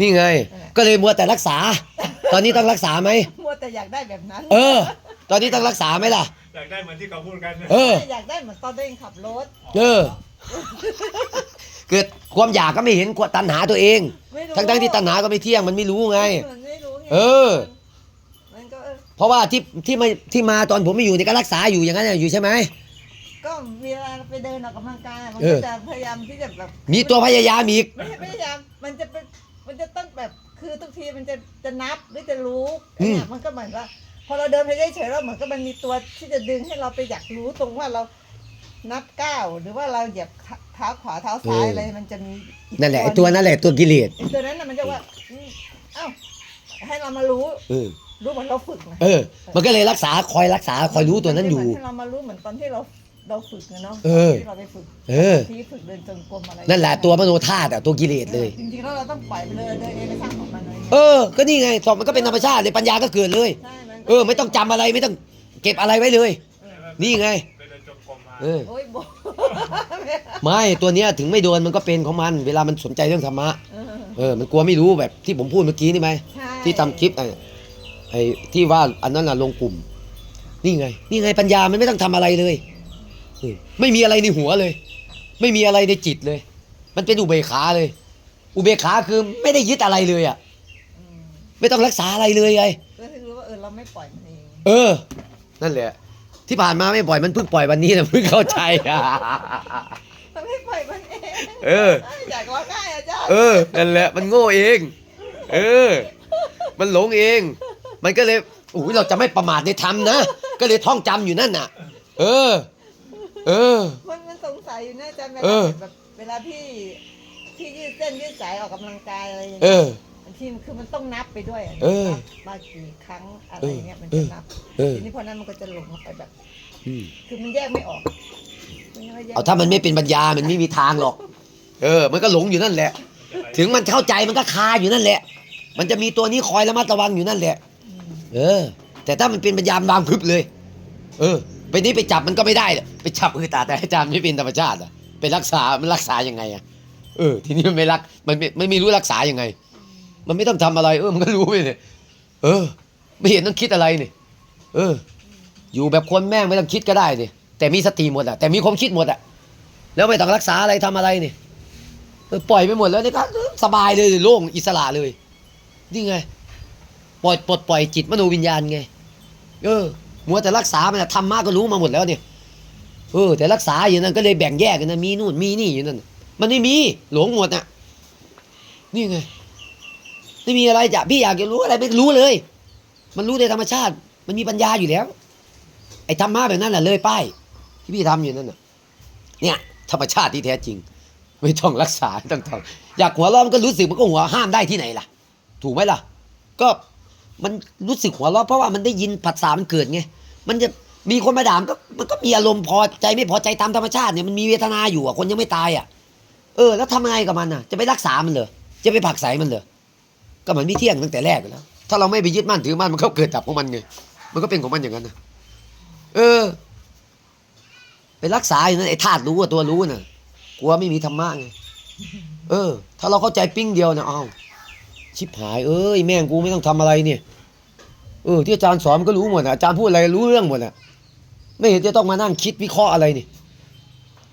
นี่ไง ก็เลยมัวแต่รักษา ตอนนี้ต้องรักษาไหมมัวแต่อยากได้แบบนั้นเออ ตอนนี้ต้องรักษาไหมล่ะ อยากได้เหมือนที่เขาพูดกันเออ อยากได้เหมือนตอนตัวเองขับรถ เออ เกิดความอยากก็ไม่เห็นความตัณหาตัวเอง ไม่รู้ทั้งๆที่ตัณหาก็ไม่เที่ยงมันไม่รู้ไง มันไม่รู้ไงเออ มันก็เออเพราะว่าที่ที่มาที่มาตอนผมไม่อยู่เนี่ยก็รักษาอยู่อย่างนั้นน่ะอยู่ใช่ไหม ก็เวลาไปเดินออกกำลังกายมันเอก็อ จะพยายามที่จะแบบมีตัวพยายามอีก ไม่ใช่พยายามมันจะเป็น มันจะต้องแบบคือทุกทีมันจะจะนับหรือจะรู้อืมเนี่ยมันก็เหมือนว่า พอเราเดินไปเฉยๆแล้วเหมือนก็มันมีตัวที่จะดึงให้เราไปอยากรู้ตรงว่าเรานับก้าวหรือว่าเราเหยียบเท้าขวาเท้าซ้ายอะไรมันจะมีอีกนั่นแหละไอ้ตัวนั่นแหละตัวกิเลสตัวนั้นน่ะมันจะว่าอืมเอ้าให้เรามารู้เออรู้เหมือนเราฝึกนะเออ มันก็เลยรักษาคอยรักษาคอยรู้ตัวนั้นอยู่มัให้เรามารู้เหมือนตอนที่เรา เราฝึกนะเนาะเออ ที่เราไปฝึกเออ ที่ฝึกเดินจงกรมอะไรนั่นแหละตัวมโนธาตุอะตัวกิเลสเลย จริงๆแล้วเราต้องปล่อยไปเลยเดินเองไปสร้างของมันเลยเออ ก็นี่ไงสอบมันก็เป็นธรรมชาติเลยปัญญาก็เกิดเลย ใช่มันก็เออ ไม่ต้องจำอะไรไม่ต้องเก็บอะไรไว้เลย นี่ไง ไปเดินจงกรมมา เออ โอ้ยบอกไม่ตัวเนี้ยถึงไม่โดนมันก็เป็นของมัน เวลามันสนใจเรื่องธรรมะ เออเออ มันกลัวไม่รู้แบบที่ผมพูดเมื่อกี้นี่ไหม ใช่ที่ทำคลิปไอ้ไอ้ที่ว่าอันนั้นน่ะลงกลุ่ม นี่ไง นี่ไงปัญญามันไม่ต้องทำอะไรเลยเออ ไม่มีอะไรในหัวเลย ไม่มีอะไรในจิตเลย มันเป็นอุเบกขาเลย อุเบกขาคือไม่ได้ยึดอะไรเลยอะอืมไม่ต้องรักษาอะไรเลยไงก็ถึงรู้ว่าเออเราไม่ปล่อยมันเองเออ นั่นแหละ ที่ผ่านมาไม่ปล่อยมันเพิ่งปล่อยวันนี้นะเพิ่งเข้าใจอะเราไม่ปล่อยมันเองเอออยากร้องไห้อาจารย์เออนั่นแหละมันโง่เอง เออ มันหลงเอง มันก็เลยโอ้ยเราจะไม่ประมาทในธรรมนะก็เลยท่องจำอยู่นั่นน่ะ เออ เออ มันมันสงสัยอยู่นะอาจารย์เวเอลาอ แบบเวลาพี่พี่ยืดเส้นยืดสายออกกำลังกายอะไรอย่างเอเงี้ยอ บางทีมันคือมันต้องนับไปด้วยะเออนับมากี่ครั้งอะไรอย่างเงี้ยมันจะนับเออทีนี้พอนั้นมันก็จะหลงเข้าไปแบบ อืมคือมันแยกไม่ออกมันยังไแยกเอาถ้ามันไม่เป็นปัญญามันไม่มีทางหรอก เออ มันก็หลงอยู่นั่นแหละ ถึงมันเข้าใจมันก็คาอยู่นั่นแหละ มันจะมีตัวนี้คอยระมัดระวังอยู่นั่นแหละ อืมเออ แต่ถ้ามันเป็นปัญญามวางพึบเลย เออ ไปนี้ไปจับมันก็ไม่ได้ ไปจับคือตาแต่อาจารย์ไม่เป็นธรรมชาติอะไปรักษา มันรักษายังไงอะ เออ ทีนี้มันไม่รัก มันไม่ไม่ม่รู้รักษายังไง มันไม่ต้องทำอะไร เออ มันก็รู้ไปเลยเออ ไม่เห็นต้องคิดอะไรนี่เออ อยู่แบบคนแม่งไม่ต้องคิดก็ได้นี่แต่มีสติหมดอะ แต่มีความคิดหมดอะ แล้วไม่ต้องรักษาอะไรทำอะไรนี่เออปล่อยไปหมดแล้วนี่ก็สบายเลยโล่งอิสระเลย นี่ไง ปล่อยปลดปล่อยจิตมโนวิญญาณไง เออ มัวแต่รักษามันธรรมะก็รู้มาหมดแล้วเนี่ยเออแต่รักษาอย่างนั้นก็เลยแบ่งแยกกันนะมีนู่นมีนี่อยู่นั่นมันไม่มีหลงหมดน่ะนี่ไงไม่มีอะไรจะพี่อยากจะรู้อะไรไม่รู้เลย มันรู้ในธรรมชาติ มันมีปัญญาอยู่แล้ว ไอ้ธรรมะแบบนั้นแหละเลยป้ายที่พี่ทำอยู่นั่นน่ะ เนี่ย ธรรมชาติที่แท้จริง ไม่ต้องรักษาไม่ต้องทำอยากหัวเร้อนก็รู้สึกมันก็หัวห้ามได้ที่ไหนล่ะ ถูกไหมล่ะ ก็มันรู้สึกหัวเราะเพราะว่ามันได้ยินผัสสะมันเกิดไง มันจะมีคนมาด่ามันก็มันก็มีอารมณ์พอใจไม่พอใจตามธรรมชาติเนี่ยมันมีเวทนาอยู่อะคนยังไม่ตายอะ เออ แล้วทำไงกับมันอะ จะไปรักษามันเหรอจะไปผักไสมันเหรอก็มันไม่เที่ยงตั้งแต่แรกแล้วถ้าเราไม่ไปยึดมั่นถือมั่นมันก็เกิดดับของมันไงมันก็เป็นของมันอย่างนั้นนะเออ ไปรักษาอยู่นั่นไอ้ธาตุรู้ว่าตัวรู้น่ะกลัวไม่มีธรรมะไงเออ ถ้าเราเข้าใจปิ้งเดียวนะอ้าชิบหายเอ้ยแม่งกูไม่ต้องทำอะไรเนี่ย เออที่อาจารย์สอนมันก็รู้หมดอะอาจารย์พูดอะไรรู้เรื่องหมดอะไม่เห็นจะต้องมานั่งคิดวิเคราะห์อะไรนี่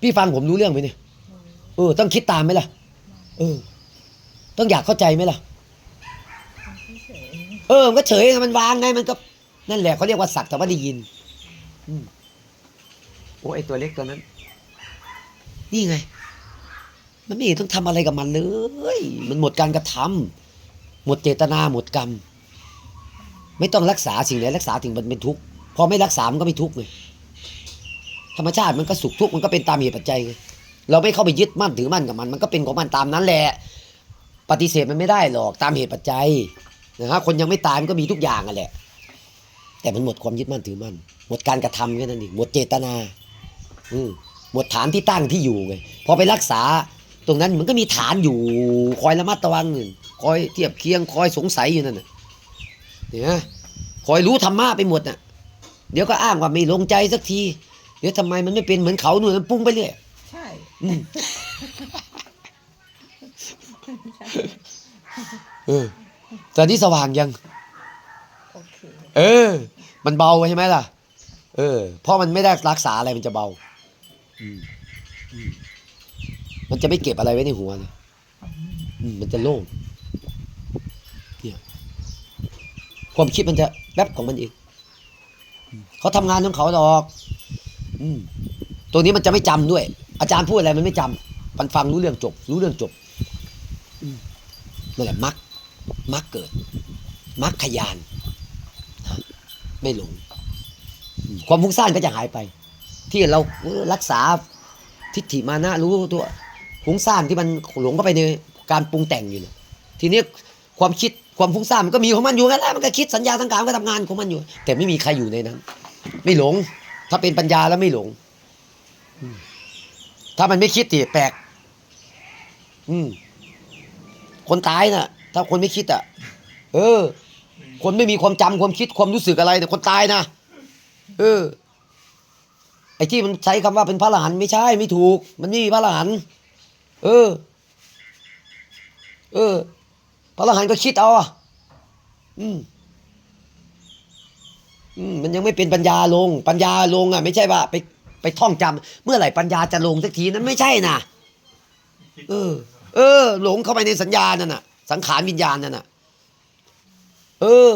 พี่ฟังผมรู้เรื่องไหมเนี่ยเออ ต้องคิดตามไหมล่ะ เออ ต้องอยากเข้าใจไหมล่ะ เออ มันก็เฉยมันวางไงมันก็ นั่นแหละเขาเรียกว่าสักแต่ว่าได้ยินอโอ้ไอตัวเล็กตัวนั้น นี่ไง มันไม่เห็นต้องทำอะไรกับมันเลย มันหมดการกระทำหมดเจตนาหมดกรรม ไม่ต้องรักษาสิ่งไหนรักษาถึงมันเป็นทุกข์พอไม่รักษามันก็ไม่ทุกข์เลยธรรมชาติมันก็สุขทุกข์มันก็เป็นตามเหตุปัจจัยไงเราไม่เข้าไปยึดมั่นถือมั่นกับมัน มันก็เป็นของมันตามนั้นแหละ ปฏิเสธมันไม่ได้หรอกตามเหตุปัจจัยนะฮะคนยังไม่ตายมันก็มีทุกอย่างอะแหละ แต่มันหมดความยึดมั่นถือมั่นหมดการกระทำแค่นั้นเองหมดเจตนา อืหมดฐานที่ตั้งที่อยู่ไงพอไปรักษาตรงนั้นมันก็มีฐานอยู่ คอยระมัดระวังหนึ่งคอยเทียบเคียงคอยสงสัยอยู่นั่นน่ะ เนี่ยคอยรู้ธรรมะไปหมดน่ะ เดี๋ยวก็อ้างว่าไม่ลงใจสักที เดี๋ยวทำไมมันไม่เป็นเหมือนเขาหนู่นมันปรุงไปเรื่อยใช่อืมใเออตอนนี้สว่างยังโอเคเออ มันเบาใช่ไหมล่ะ เออ เพราะมันไม่ได้รักษาอะไรมันจะเบาอืมอืมมันจะไม่เก็บอะไรไว้ในหัวเลยอืมมันจะโล่ง เนี่ย ความคิดมันจะแวบของมันเองเขาทำงานของเขาหรอกอืมตัวนี้มันจะไม่จำด้วย อาจารย์พูดอะไรมันไม่จำมันฟังรู้เรื่องจบ รู้เรื่องจบนั่นแหละมักมักเกิดมักขยานไม่หลงความฟุ้งซ่านก็จะหายไป ที่เรารักษาทิฏฐิมานะรู้ตัวฟุ้งซ่านที่มันหลงเข้าไปในการปรุงแต่งอยู่เนี่ยทีนี้ความคิด ความฟุ้งซ่านมันก็มีของมันอยู่งั้นแหละมันก็คิดสัญญาทั้งการมันก็ทำงานของมันอยู่ แต่ไม่มีใครอยู่ในนั้น ไม่หลง ถ้าเป็นปัญญาแล้วไม่หลง ถ้ามันไม่คิดติแปลก อืม คนตายน่ะ ถ้าคนไม่คิดอะ เออ คนไม่มีความจำความคิดความรู้สึกอะไรเนี่คนตายนะเออ ไอ้ที่มันใช้คำว่าเป็นพระอรหันไม่ใช่ไม่ถูก มันไม่มีพระอรหันเออ เออ พระอรหันต์ก็คิดเอาอืมอืมมันยังไม่เป็นปัญญาลง ปัญญาลงอะ ไม่ใช่ว่าไปไปท่องจำเมื่อไหร่ปัญญาจะลงสักทีนั้นไม่ใช่นะเออ เออ หลงเข้าไปในสัญญานั่นน่ะ สังขารวิญญาณนั่นน่ะ เออ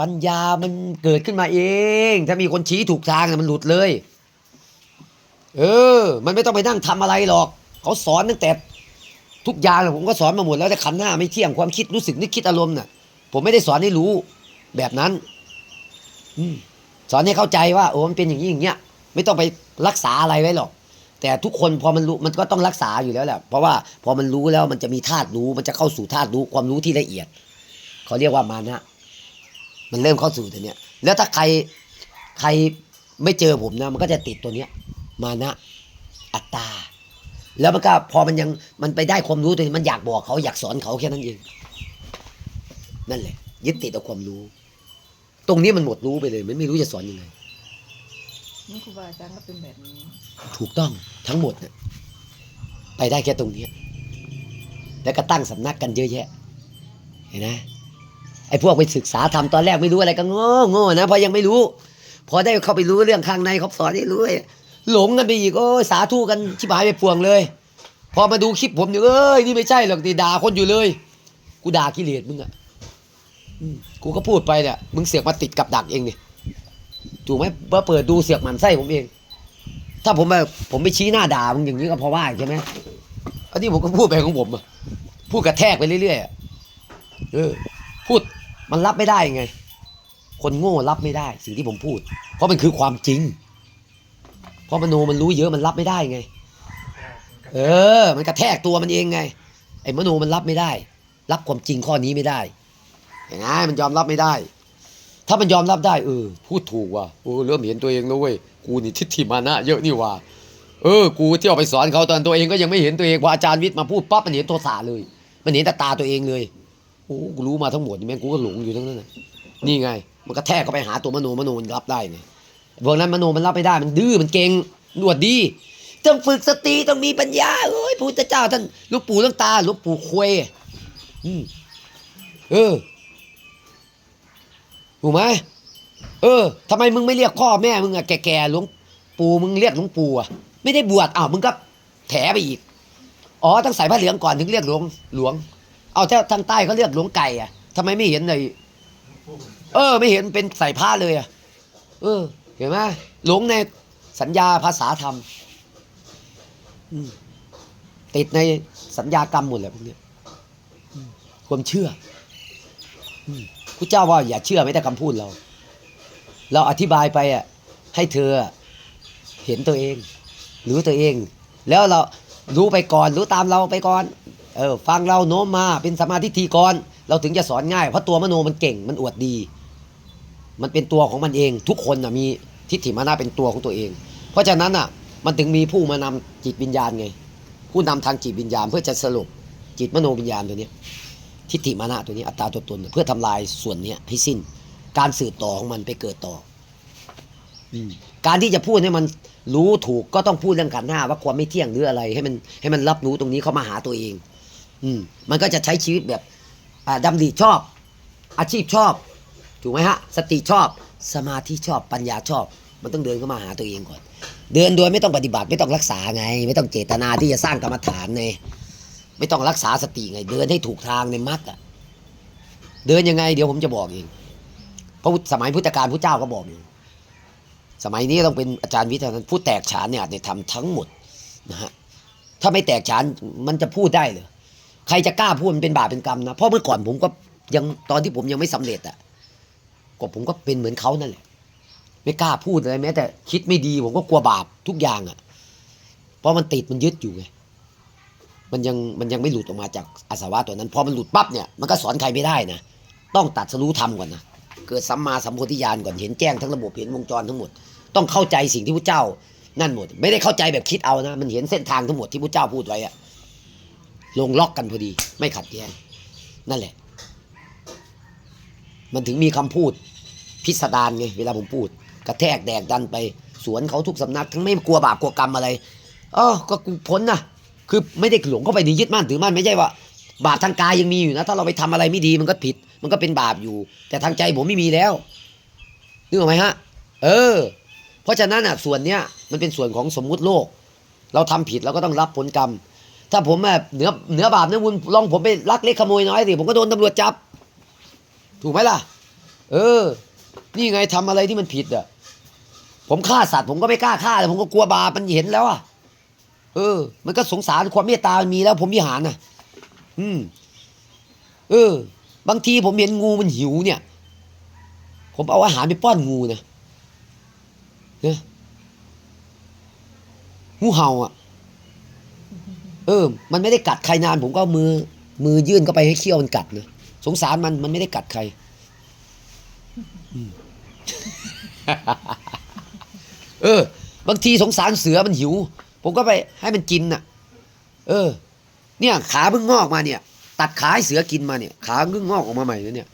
ปัญญามันเกิดขึ้นมาเอง ถ้ามีคนชี้ถูกทางมันหลุดเลย เออ มันไม่ต้องไปนั่งทำอะไรหรอก เขาสอนตั้งแต่ ทุกอย่างผมก็สอนมาหมดแล้วแต่ขันหน้าไม่เที่ยงความคิดรู้สึกนึกคิดอารมณ์น่ะ ผมไม่ได้สอนให้รู้แบบนั้น อืสอนให้เข้าใจว่าโอ้มันเป็นอย่างนี้อย่างเงี้ย ไม่ต้องไปรักษาอะไรไว้หรอก แต่ทุกคนพอมันรู้มันก็ต้องรักษาอยู่แล้วแหละเพราะว่าพอมันรู้แล้วมันจะมีธาตุรู้ มันจะเข้าสู่ธาตุรู้ความรู้ที่ละเอียดเขาเรียกว่ามานะมันเริ่มเข้าสู่ตัวเนี้ย แล้วถ้าใครใครไม่เจอผมนะ มันก็จะติดตัวเนี้ย มานะ อัตตา แล้วมันก็พอมันยังมันไปได้ความรู้ตัวนี้มันอยากบอกเขาอยากสอนเขาแค่นั้นเองนั่นแหละ ยึดติดเอาความรู้ ตรงนี้มันหมดรู้ไปเลย มันไม่รู้จะสอนยังไงนี่ครูบาอาจารย์ก็เป็นแบบนี้ ถูกต้องทั้งหมดน่ะไปได้แค่ตรงเนี้ยแล้วก็ตั้งสำนักกันเยอะแยะ เห็นไหมไอ้พวกไปศึกษาทำตอนแรกไม่รู้อะไรก็โง่โง่นะเพราะยังไม่รู้ พอได้เข้าไปรู้เรื่องข้างในเขาสอนให้รู้เลย หลงกันไปอีกโอ้ยสาธุกันชิบหายไปพวงเลย พอมาดูคลิปผมเนี่ยเอ้ยนี่ไม่ใช่หรอกนี่ด่าคนอยู่เลย กูด่ากิเลสมึงอะกูก็พูดไปเนี่ยมึงเสือกมาติดกับดักเองเนี่ยถูกไหมมาเปิดดูเสือกหมันไส้ผมเอง ถ้าผมแบบผมไปชี้หน้าด่ามึงอย่างนี้ก็พราะว่าใช่ไหมอันนี้ผมก็พูดไปของผมอะพูดกระแทกไปเรื่อยๆเออพูดมันรับไม่ได้ไง คนโง่รับไม่ได้ สิ่งที่ผมพูด เพราะมันคือความจริง เพราะมโนมันรู้เยอะมันรับไม่ได้ไง เออ มันกระแทกตัวมันเองไง ไอ้มโนมันรับไม่ได้ รับความจริงข้อนี้ไม่ได้เห็นไหมมันยอมรับไม่ได้ ถ้ามันยอมรับได้เออพูดถูกว่ะโอ้เริ่มเห็นตัวเองแล้วเว้ยกูนี่ทิฏฐิมานะเยอะนี่ว่ะเออ กูที่เอาไปสอนเขาตอนตัวเองก็ยังไม่เห็นตัวเองพออาจารย์วิทย์มาพูดปั๊บมันเห็นโทสะเลย มันเห็นแต่ตาตัวเองเลยโอ้กูรู้มาทั้งหมดนี่แม่งกูก็หลงอยู่ทั้งนั้นน่ะนี่ไง มันก็แทกเข้าไปหาตัวมโนมโนมันรับได้ไง พวกนั้นมโนมันรับไม่ได้มันดื้อมันเก่งหนวดดี ต้องฝึกสติต้องมีปัญญาเอ้ยพุทธเจ้าท่านลูกปู่ลูกตาลูกปู่ควยอืมเออถูกไหมเออทำไมมึงไม่เรียกพ่อแม่มึงอะแก่ๆหลวงปู่มึงเรียกหลวงปู่อะไม่ได้บวชอ้าวมึงก็แถไปอีกอ๋อต้องใส่ผ้าเหลืองก่อนถึงเรียกหลวงหลวง เอาถ้าทางใต้เขาเรียกหลวงไก่อะทำไมไม่เห็นในเออ ไม่เห็นเป็นใส่ผ้าเลยอะเออ ห็นไหมหลงในสัญญาภาษาธรรมอืมติดในสัญญากรรมหมดเลยพวกเนี้ยอืมความเชื่ออืมพระเจ้าว่าอย่าเชื่อไม่แต่คำพูดเรา เราอธิบายไปอะให้เธออะเห็นตัวเอง รู้ตัวเอง แล้วเรารู้ไปก่อน รู้ตามเราไปก่อน เออ ฟังเราโน้มมาเป็นสมาธิทีก่อน เราถึงจะสอนง่าย เพราะตัวมโนมันเก่งมันอวดดี มันเป็นตัวของมันเอง ทุกคนนะมี ทิฏฐิมานะเป็นตัวของตัวเอง เพราะฉะนั้นอะมันถึงมีผู้มานำจิตวิญญาณไง ผู้นำทางจิตวิญญาณ เพื่อจะสรุปจิตมโนวิญญาณตัวนี้ทิฏฐิมานะตัวนี้อัตตาตัวตนเพื่อทำลายส่วนเนี้ยให้สิ้น การสืบต่อของมันไปเกิดต่ออการที่จะพูดให้มันรู้ถูกก็ต้องพูดเรื่องขันหน้าว่าความไม่เที่ยงหรืออะไร ให้มันให้มันรับรู้ตรงนี้เข้ามาหาตัวเอง อืมมันก็จะใช้ชีวิตแบบอ่าดำริชอบ อาชีพชอบ ถูกไหมฮะ สติชอบ สมาธิชอบปัญญาชอบ มันต้องเดินเข้ามาหาตัวเองก่อน เดินโดยไม่ต้องปฏิบัติไม่ต้องรักษาไง ไม่ต้องเจตนาที่จะสร้างกรรมฐานไงไม่ต้องรักษาสติไง เดินให้ถูกทางในมรรคอะเดินยังไงเดี๋ยวผมจะบอกเองเพราะสมัยพุทธกาลพระเจ้าก็บอกอยู่สมัยนี้ต้องเป็นอาจารย์วิทยานั้นผู้แตกฉานเนี่ยเนี่ยทำทั้งหมดนะฮะถ้าไม่แตกฉานมันจะพูดได้เหรอใครจะกล้าพูดมันเป็นบาปเป็นกรรมนะเพราะเมื่อก่อนผมก็ยังตอนที่ผมยังไม่สำเร็จอะ ก็ผมก็เป็นเหมือนเขานั่นแหละ ไม่กล้าพูดอะไรแม้ แต่คิดไม่ดีผมก็กลัวบาปทุกอย่างอะ่ะ เพราะมันติดมันยึดอยู่ไงมันยังมันยังไม่หลุดออกมาจากอาสวะตัวนั้นพอมันหลุดปั๊บเนี่ยมันก็สอนใครไม่ได้นะต้องตัดสรู้ธรรมก่อนนะเกิดสัมมาสัมโพธิญาณก่อนเห็นแจ้งทั้งระบบเห็นวงจรทั้งหมด ต้องเข้าใจสิ่งที่พระเจ้านั่นหมด ไม่ได้เข้าใจแบบคิดเอานะ มันเห็นเส้นทางทั้งหมดที่พระเจ้าพูดไว้อะลงล็อกกันพอดี ไม่ขัดแย้งนั่นแหละ มันถึงมีคำพูดพิสดารไงเวลาผมพูด กระแทกแดกดันไป สวนเขาทุกสำนัก ทั้งไม่กลัวบาปกลัวกรรมอะไรเออก็กูพ้นนะคือไม่ได้หลงเข้าไปในยึดมั่นถือมั่นไม่ใช่ว่า บาปทางกายยังมีอยู่นะ ถ้าเราไปทำอะไรไม่ดีมันก็ผิด มันก็เป็นบาปอยู่ แต่ทางใจผมไม่มีแล้วนึกออกไหมฮะ เออ เพราะฉะนั้นอะส่วนเนี้ยมันเป็นส่วนของสมมุติโลก เราทำผิดเราก็ต้องรับผลกรรม ถ้าผมแบบเหนือเหนือบาปเนื้อบุญลองผมไปลักเล็กขโมยน้อยสิผมก็โดนตำรวจจับ ถูกไหมล่ะ เออ นี่ไงทำอะไรที่มันผิดอะ ผมฆ่าสัตว์ผมก็ไม่กล้าฆ่าแต่ผมก็กลัวบาปมันเห็นแล้วอะ เออ มันก็สงสารความเมตตามันมีแล้วผมวิหารน่ะ อืม เออ บางทีผมเห็นงูมันหิวเนี่ย ผมเอาอาหารไปป้อนงูนะเนี่ยงูเห่าอะ เออ มันไม่ได้กัดใครนาน ผมก็มือ มือยื่นเข้าไปให้เขี้ยวมันกัดนะ สงสารมันมันไม่ได้กัดใครเออ บางทีสงสารเสือมันหิว ผมก็ไปให้มันกินน่ะ เออ เนี่ยขาเพิ่งงอกมาเนี่ย ตัดขาให้เสือกินมาเนี่ย ขาเพิ่งงอกออกมาใหม่เนี่ย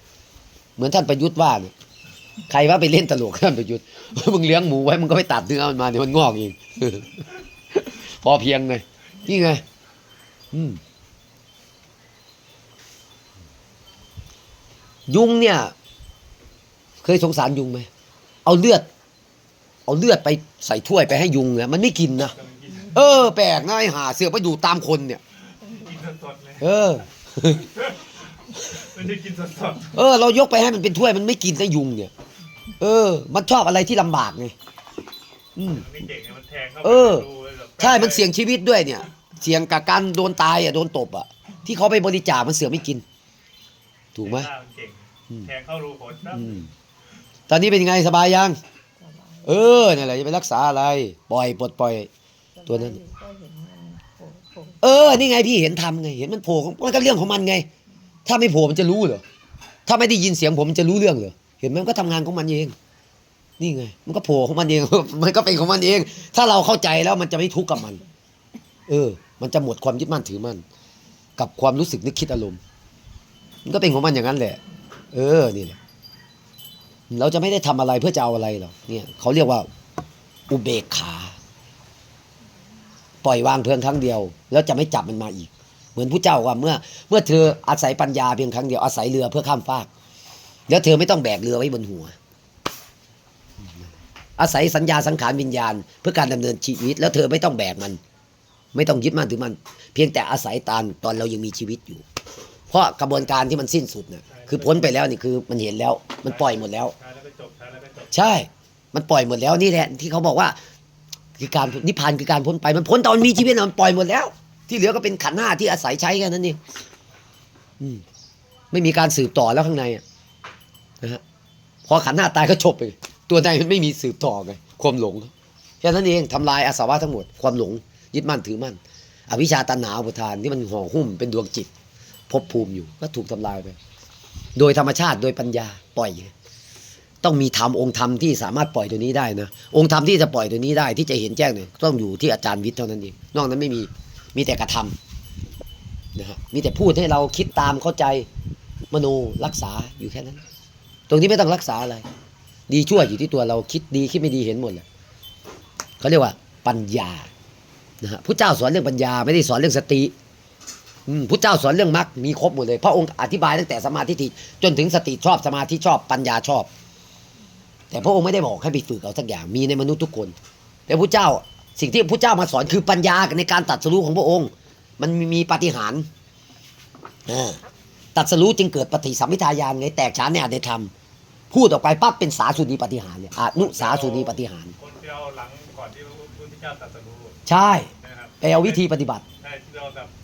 เหมือนท่านประยุทธ์ว่าเนี่ยใครว่าไปเล่นตลกท่านประยุทธ์มึงเลี้ยงหมูไว้มึงก็ไปตัดเนื้อมันมาเดี๋ยมันงอกเองพอเพียงไงนี่ไง อืม ยุงเนี่ย เคยสงสารยุงไหมเอาเลือด เอาเลือดไปใส่ถ้วยไปให้ยุงเนี่ยมันไม่กินนะกำลังกินเออ แปลกนะไอ้หาเสือกไปอยู่ตามคนเนี่ย กินสดๆเลยเออ ไม่ได้กินสดเออ เรายกไปให้มันเป็นถ้วยมันไม่กินนะยุงเนี่ย เออ มันชอบอะไรที่ลำบากไงอืมๆนี่เก่งไงมันแทงเข้าไปเออ ดูเลยแบบใช่มันเสี่ยงชีวิตด้วยเนี่ย เสี่ยงกับการโดนตายอะโดนตบอะที่เขาไปบริจาคมันเสือกไม่กิน ถูกไหมหน้ามันเก่งอืม แทงเข้ารูขนปั๊บอืมตอนนี้เป็นยังไงสบายยัง เออเนี่ยแหละจะไปรักษาอะไร ปล่อยปลดปล่อย ตัวนั้น ก็เห็นมันโผล่โผล่เออ นี่ไงพี่เห็นทำไง เห็นมันโผล่มันก็เรื่องของมันไง ถ้าไม่โผล่มันจะรู้เหรอ ถ้าไม่ได้ยินเสียงผมมันจะรู้เรื่องเหรอ เห็นไหมมันก็ทำงานของมันเอง นี่ไง มันก็โผล่ของมันเอง มันก็เป็นของมันเอง ถ้าเราเข้าใจแล้วมันจะไม่ทุกข์กับมัน เออ มันจะหมดความยึดมั่นถือมั่นกับความรู้สึกนึกคิดอารมณ์ มันก็เป็นของมันอย่างนั้นแหละ เออนี่แหละเราจะไม่ได้ทำอะไรเพื่อจะเอาอะไรหรอกเนี่ยเขาเรียกว่า อุเบกขา ปล่อยวางเพียงครั้งเดียว แล้วจะไม่จับมันมาอีก เหมือนผู้เจ้าว่าเมื่อ เมื่อเธออาศัยปัญญาเพียงครั้งเดียวอาศัยเรือเพื่อข้ามฟาก แล้วเธอไม่ต้องแบกเรือไว้บนหัว อาศัยสัญญาสังขารวิญญาณ เพื่อการดำเนินชีวิต แล้วเธอไม่ต้องแบกมัน ไม่ต้องยึดมั่นถือมัน เพียงแต่อาศัยตานตอนเรายังมีชีวิตอยู่ เพราะกระบวนการที่มันสิ้นสุดเนี่ย คือพ้นไปแล้วนี่คือมันเห็นแล้ว มันปล่อยหมดแล้วใช้แล้วก็จบใช้แล้วก็จบใช่ มันปล่อยหมดแล้วนี่แหละ ที่เขาบอกว่า คือการนิพพานคือการพ้นไปมันพ้นตอนมีชีวิตน่ะมันปล่อยหมดแล้ว ที่เหลือก็เป็นขันธ์ห้าที่อาศัยใช้แค่นั้นเองอืมไม่มีการสืบต่อแล้วข้างในอะนะฮะพอขันธ์ห้าตายก็จบไปตัวในมันไม่มีสืบต่อไงความหลงแค่นั้นเองทำลายอาสวะทั้งหมดความหลง ยึดมั่นถือมั่นอวิชชาตัณหาอุปทานที่มันห่อหุ้มเป็นดวงจิตภพภูมิอยู่ก็ถูกทำลายไป โดยธรรมชาติโดยปัญญาปล่อย ต้องมีธรรมองค์ธรรมที่สามารถปล่อยตัวนี้ได้นะองค์ธรรมที่จะปล่อยตัวนี้ได้ที่จะเห็นแจ้งเนี่ยต้องอยู่ที่อาจารย์วิทย์เท่านั้นเองนอกนั้นไม่มีมีแต่กระทำนะฮะมีแต่พูดให้เราคิดตามเข้าใจมโนรักษาอยู่แค่นั้น ตรงนี้ไม่ต้องรักษาอะไร ดีชั่วอยู่ที่ตัวเราคิดดีคิดไม่ดีเห็นหมดเลยเขาเรียกว่าปัญญานะฮะผู้เจ้าสอนเรื่องปัญญาไม่ได้สอนเรื่องสติ พุทธเจ้าสอนเรื่องมรรคมีครบหมดเลยพระองค์อธิบายตั้งแต่สมาธิฏฐิจนถึงสติชอบสมาธิชอบปัญญาชอบ แต่พระองค์ไม่ได้บอกให้ไปฝึกเอาสักอย่างมีในมนุษย์ทุกคน แต่พุทธเจ้าสิ่งที่พุทธเจ้ามาสอนคือปัญญาในการตัดสรู้ของพระองค์ มันมีปาฏิหาริย์อ่าตัดสรู้จึงเกิดปฏิสัมพิทายานไงแตกฉานในอาจในธรรมพูดออกไปปั๊บเป็นสาสุนีปฏิหารย์เนี่ยอนุสาสุนีปฏิหารย์คนที่เอาหลังก่อนที่พระพุทธเจ้าตรัสรู้ใช่นะครับไปเอาวิธีปฏิบัติใช่ที่เราแบบเอ่ออา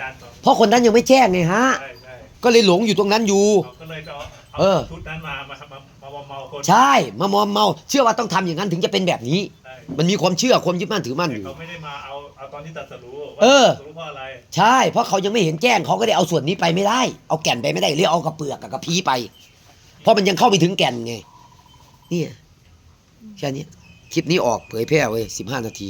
จารย์สอนเพราะคนนั้นยังไม่แจ้งไงฮะ ใช่ใช่ก็เลยหลงอยู่ตรงนั้นอยู่ เขาก็เลยก็เอาเออ ชุดนั้นมามามามามาเมาคนใช่มามอมเมา เชื่อว่าต้องทำอย่างนั้นถึงจะเป็นแบบนี้ ใช่มันมีความเชื่อความยึดมั่นถือมั่นแต่อยู่ เขาไม่ได้มาเอาเอาตอนที่ตรัสรู้ว่าเออ ตรัสรู้เพราะอะไรใช่ เพราะเขายังไม่เห็นแจ้งเขาก็ได้เอาส่วนนี้ไปไม่ได้ เอาแก่นไปไม่ได้เรียกเอากระเปลือกกับกระพี้ไป เพราะมันยังเข้าไม่ถึงแก่นไง เนี่ยแค่นี้คลิปนี้ออกเผยแพร่ไว้สิบห้านาที